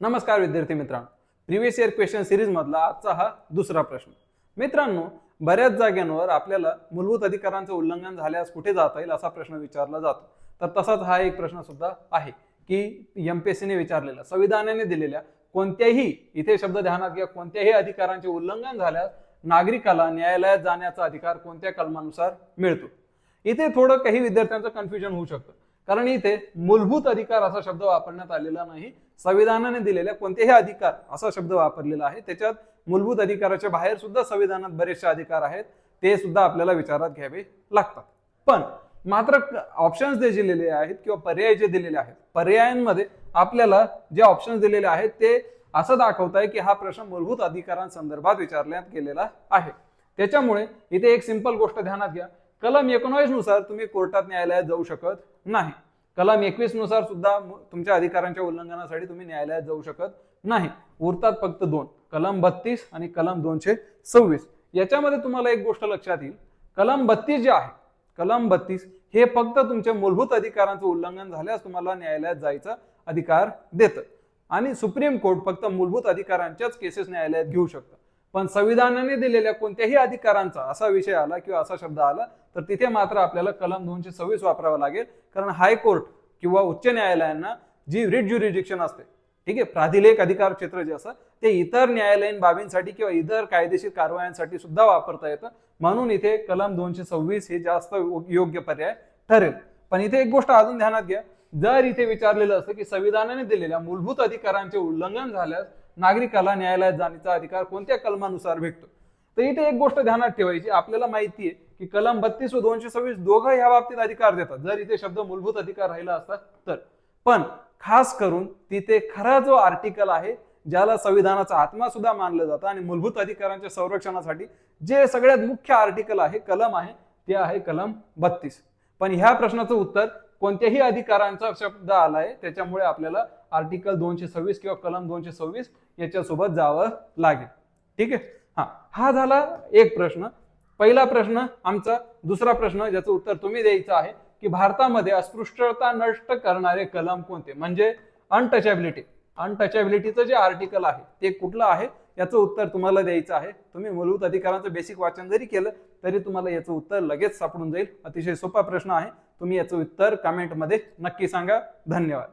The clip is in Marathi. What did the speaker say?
नमस्कार विद्यार्थी मित्रांनो. प्रिव्हियस इयर क्वेश्चन सिरीज मधला आजचा हा दुसरा प्रश्न. मित्रांनो बऱ्याच जाग्यांवर आपल्याला मूलभूत अधिकारांचं उल्लंघन झाल्यास कुठे जाता येईल असा प्रश्न विचारला जातो. तर तसाच हा एक प्रश्न सुद्धा आहे की एम पी एस सीने विचारलेला संविधानाने दिलेल्या कोणत्याही इथे शब्द ध्यानात घ्या कोणत्याही अधिकारांचे उल्लंघन झाल्यास नागरिकाला न्यायालयात जाण्याचा अधिकार कोणत्या कलमानुसार मिळतो? इथे थोडं काही विद्यार्थ्यांचं कन्फ्युजन होऊ शकतं. कारण इथे मूलभूत अधिकार असा शब्द वापरण्यात आलेला नाही. संविधानाने दिलेल्या कोणतेही अधिकार असा शब्द वापरलेला आहे. त्याच्यात मूलभूत अधिकाराच्या बाहेर सुद्धा संविधानात बरेचसे अधिकार आहेत. ते सुद्धा आपल्याला विचारात घ्यावे लागतात. पण मात्र ऑप्शन्स जे दिलेले आहेत किंवा पर्याय जे दिलेले आहेत पर्यायांमध्ये आपल्याला जे ऑप्शन्स दिलेले आहेत ते असं दाखवत आहे की हा प्रश्न मूलभूत अधिकारांसंदर्भात विचारण्यात गेलेला आहे. त्याच्यामुळे इथे एक सिंपल गोष्ट ध्यानात घ्या. कलम एकोणावीसनुसार तुम्ही कोर्टात न्यायालयात जाऊ शकत नाही. कलम एकवीसनुसार सुद्धा तुमच्या अधिकारांच्या उल्लंघनासाठी तुम्ही न्यायालयात जाऊ शकत नाही. उरतात फक्त दोन कलम बत्तीस आणि कलम दोनशे सव्वीस. याच्यामध्ये तुम्हाला एक गोष्ट लक्षात येईल. कलम बत्तीस जे आहे कलम बत्तीस हे फक्त तुमच्या मूलभूत अधिकारांचं उल्लंघन झाल्यास तुम्हाला न्यायालयात जायचा अधिकार देतं. आणि सुप्रीम कोर्ट फक्त मूलभूत अधिकारांच्याच केसेस न्यायालयात घेऊ शकतं. पण संविधानाने दिलेल्या कोणत्याही अधिकारांचा असा विषय आला किंवा असा शब्द आला तर तिथे मात्र आपल्याला कलम दोनशे सव्वीस वापरावं लागेल. कारण हायकोर्ट किंवा उच्च न्यायालयांना जी रिट ज्युरिडिक्शन असते ठीक आहे प्राधिलेख अधिकार क्षेत्र जे असतं ते इतर न्यायालयीन बाबींसाठी किंवा इतर कायदेशीर कारवायांसाठी सुद्धा वापरता येतं. म्हणून इथे कलम दोनशे सव्वीस हे जास्त योग्य पर्याय ठरेल. पण इथे एक गोष्ट अजून ध्यानात घ्या. जर इथे विचारलेलं असतं की संविधानाने दिलेल्या मूलभूत अधिकारांचे उल्लंघन झाल्यास नागरिकाला न्यायालयात जाण्याचा अधिकार कोणत्या कलमानुसार भेटतो? तर इथे एक गोष्ट ध्यानात ठेवायची. आपल्याला माहिती आहे की कलम बत्तीस व दोनशे सव्वीस दोघं ह्या बाबतीत अधिकार देतात. जर इथे शब्द मूलभूत अधिकार राहिला असता तर. पण खास करून तिथे खरा जो आर्टिकल आहे ज्याला संविधानाचा आत्मा सुद्धा मानलं जातं आणि मूलभूत अधिकारांच्या संरक्षणासाठी जे सगळ्यात मुख्य आर्टिकल आहे कलम आहे ते आहे कलम बत्तीस. पण ह्या प्रश्नाचं उत्तर कोणत्याही अधिकारांचा शब्द आलाय त्याच्यामुळे आपल्याला आर्टिकल दोनशे सव्वीस किंवा कलम दोनशे सव्वीस याच्यासोबत जावं लागेल. ठीक आहे? हा. हा झाला एक प्रश्न. पहिला प्रश्न आमचा दुसरा प्रश्न ज्याचं उत्तर तुम्ही द्यायचं आहे की भारतामध्ये अस्पृश्यता नष्ट करणारे कलम कोणते? म्हणजे अनटचॅबिलिटी अनटचॅबिलिटीचं जे आर्टिकल आहे ते कुठलं आहे? याचं उत्तर तुम्हाला द्यायचं आहे. तुम्ही मूलभूत अधिकारांचं बेसिक वाचन जरी केलं तरी तुम्हाला याचं उत्तर लगेच सापडून जाईल. अतिशय सोपा प्रश्न आहे. तुम्ही याचं उत्तर कमेंटमध्ये नक्की सांगा. धन्यवाद.